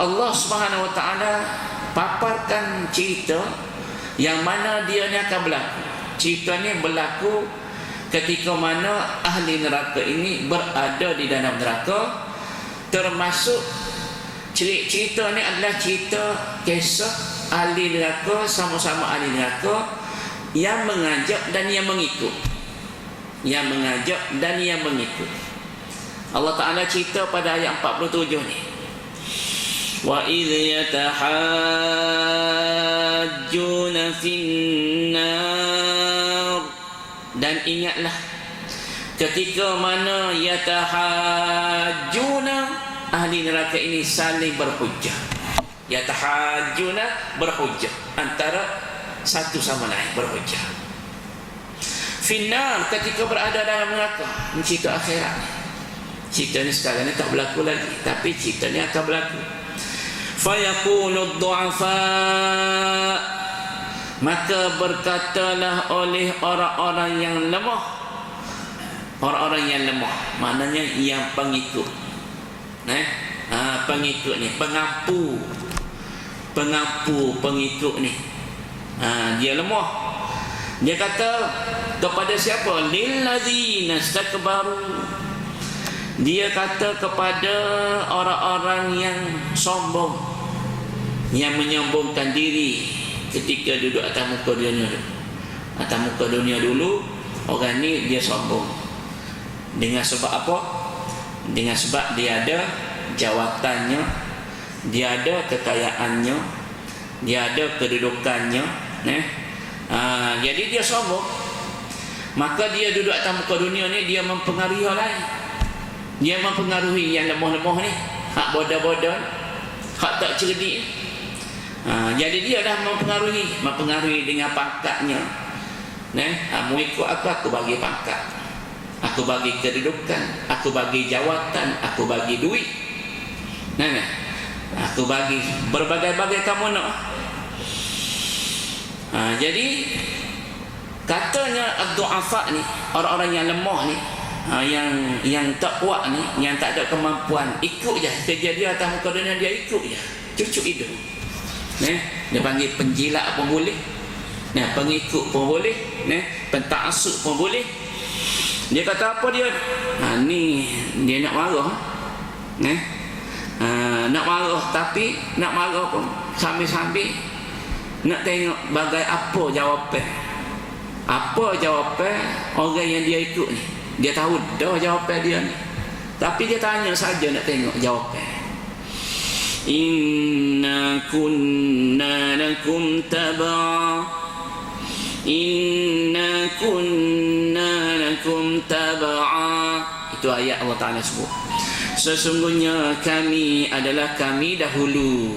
Allah Subhanahu Wa Taala paparkan cerita yang mana dia ni akan berlaku. Cerita ni berlaku ketika mana ahli neraka ini berada di dalam neraka. Termasuk cerita ni adalah cerita kisah ahli neraka sama-sama ahli neraka yang mengajak dan yang mengikut. Yang mengajak dan yang mengikut. Allah Ta'ala cerita pada ayat 47 ni وَإِذْ يَتَحَاجُّونَ فِي النَّارِ Dan ingatlah Ketika mana Yatahajjuna Ahli neraka ini saling berhujah Yatahajjuna berhujah Antara satu sama lain berhujah Finnar ketika berada dalam neraka Ini cerita akhirat Cerita ni sekarang ni tak berlaku lagi Tapi cerita ni akan berlaku fayaqulu du'afa. Maka berkatalah oleh orang-orang yang lemah. Orang-orang yang lemah. Maknanya yang pengikut. Eh? Ha, pengikut ni. Pengampu. Pengampu pengikut ni. Ha, dia lemah. Dia kata kepada siapa? Lil ladzina istakbaru dia kata kepada orang-orang yang sombong yang menyombongkan diri ketika duduk atas muka dunia atas muka dunia dulu orang ni dia sombong. Dengan sebab apa? Dengan sebab dia ada jawatannya dia ada kekayaannya dia ada kedudukannya eh? ha, jadi dia sombong. Maka dia duduk atas muka dunia ni dia mempengaruhi orang lain. Dia mempengaruhi yang lemah-lemah ni. Hak bodoh-bodoh hak tak cerdik Ha, jadi dia dah mempengaruhi, mempengaruhi dengan pangkatnya. Nah, ha, mau ikut aku, aku bagi pangkat. Aku bagi kedudukan, aku bagi jawatan, aku bagi duit. Nah, nah. Aku bagi berbagai-bagai kamu nak. Ha, jadi katanya Abdul Afak ni, orang-orang yang lemah ni, ha, yang yang tak kuat ni, yang tak ada kemampuan, ikut je. Kerja dia atas muka dunia dia ikut je. Cucuk itu ya, dia panggil penjilat pun boleh. Ya, pengikut pun boleh. Ya, pentaksub pun boleh. Dia kata apa dia? Ha, ni dia nak marah. Ya. ha, nak marah tapi nak marah pun sambil-sambil nak tengok bagai apa jawapan. Apa jawapan orang yang dia ikut ni? Dia tahu dah jawapan dia ni. Tapi dia tanya saja nak tengok jawapan. Inna kunna لكم تبعا إنا كنا لكم تبعا itu ayat Allah Ta'ala sebut sesungguhnya kami adalah kami dahulu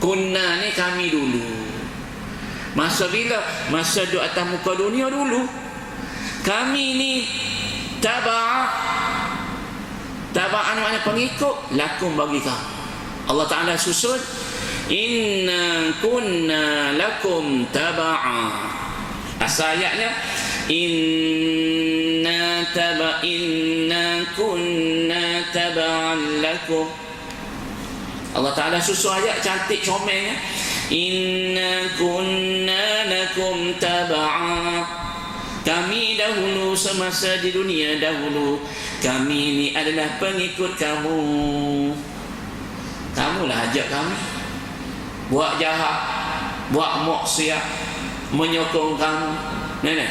kunna ni kami dulu masa bila masa duduk atas muka dunia dulu kami ni taba'a taba'an maknanya pengikut lakum bagi kamu Allah Ta'ala susun Inna kunna lakum taba'a. Asal ayatnya Inna taba Inna kunna taba'an lakum. Allah Ta'ala susun ayat cantik comel ya. Inna kunna lakum taba'a. Kami dahulu semasa di dunia dahulu Kami ini adalah pengikut kamu. Kamulah ajak kami Buat jahat Buat maksiat Menyokong kamu. Nenek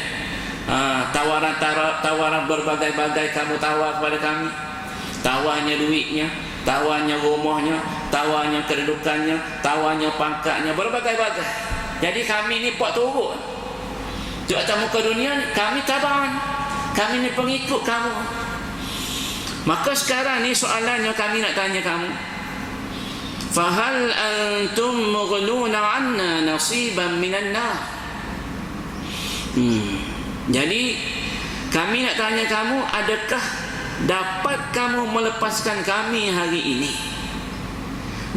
ha, Tawaran tawaran berbagai-bagai Kamu tawar kepada kami. Tawarnya duitnya Tawarnya rumahnya Tawarnya kedudukannya Tawarnya pangkatnya Berbagai-bagai. Jadi kami ni buat turut Di atas muka dunia Kami tabaran Kami ni pengikut kamu. Maka sekarang ni soalannya kami nak tanya kamu fahal antum mughnuna 'anna nasiban minan nar hmm. jadi kami nak tanya kamu adakah dapat kamu melepaskan kami hari ini?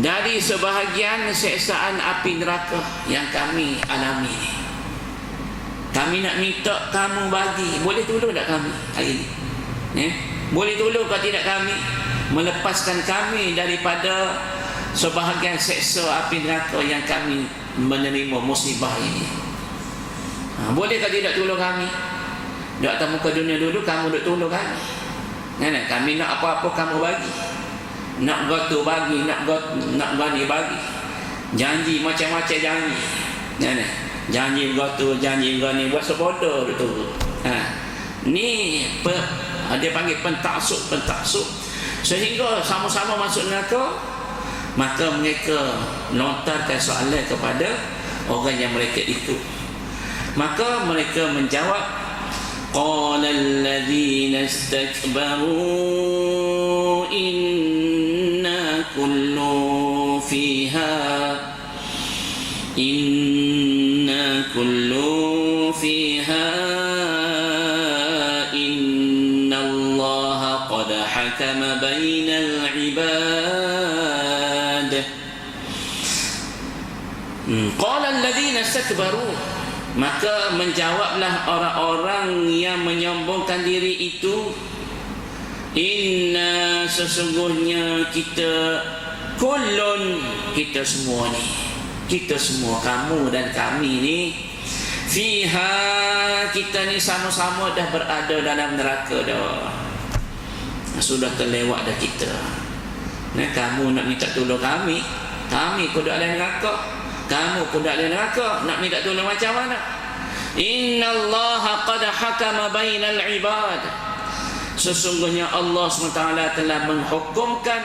Dari sebahagian seksaan api neraka yang kami alami kami nak minta kamu bagi. Boleh tolong tak kami hari ini? Eh? boleh tolong ke tidak kami melepaskan kami daripada sebahagian seksa api neraka yang kami menerima musibah ini ha, bolehkah tidak tolong kami di atas muka dunia dulu kamu duk tolong kami Kan? Kami nak apa-apa kamu bagi. Nak gotu bagi, nak got nak bagi bagi. Janji macam-macam janji. Kan? Janji gotu, janji gani buat sebodoh tu. Ha. Ni pe, dia panggil pentaksub, pentaksub. Sehingga sama-sama masuk neraka maka mereka lontarkan soalan kepada orang yang mereka ikut. Maka mereka menjawab qala alladhina istakbaru inna kullu fiha inna kullu fiha Hmm. Qala alladhina istakbaru. Maka menjawablah orang-orang yang menyombongkan diri itu inna sesungguhnya kita kullun kita semua ni kita semua kamu dan kami ni fiha kita ni sama-sama dah berada dalam neraka dah. Sudah terlewat dah kita. Nah, kamu nak minta tolong kami kami kau dah dalam neraka kamu pun tak ada neraka. Nak minta tolong macam mana? Inna Allah qad hakama bainal ibad. Sesungguhnya Allah SWT telah menghukumkan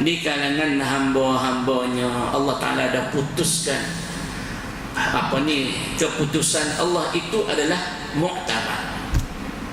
di kalangan hamba-hambanya. Allah Ta'ala dah putuskan. Apa ni? Keputusan Allah itu adalah muktamad